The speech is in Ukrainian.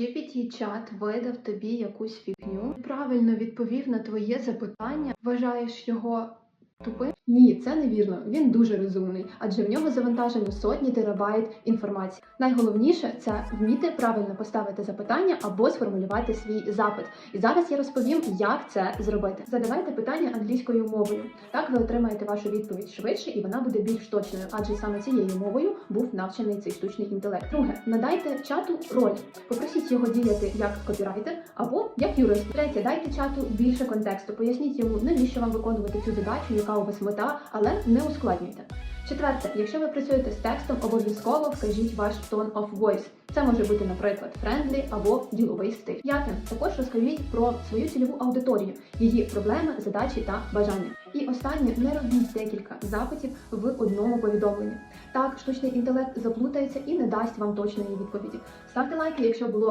GPT-чат видав тобі якусь фігню, правильно відповів на твоє запитання, вважаєш його тупим? Ні, це невірно. Він дуже розумний, адже в нього завантажено сотні терабайт інформації. Найголовніше це вміти правильно поставити запитання або сформулювати свій запит. І зараз я розповім, як це зробити. Задавайте питання англійською мовою. Так ви отримаєте вашу відповідь швидше, і вона буде більш точною, адже саме цією мовою був навчений цей штучний інтелект. Друге, надайте чату роль. Попросіть його діяти як копірайтер або як юрист. Третє, дайте чату більше контексту. Поясніть йому, навіщо вам виконувати цю задачу, яка у вас мета, але не ускладнюйте. Четверте, якщо ви працюєте з текстом, обов'язково вкажіть ваш tone of voice. Це може бути, наприклад, френдлі або діловий стиль. П'яте, також розкажіть про свою цільову аудиторію, її проблеми, задачі та бажання. І останнє, не робіть декілька запитів в одному повідомленні. Так, штучний інтелект заплутається і не дасть вам точної відповіді. Ставте лайки, якщо було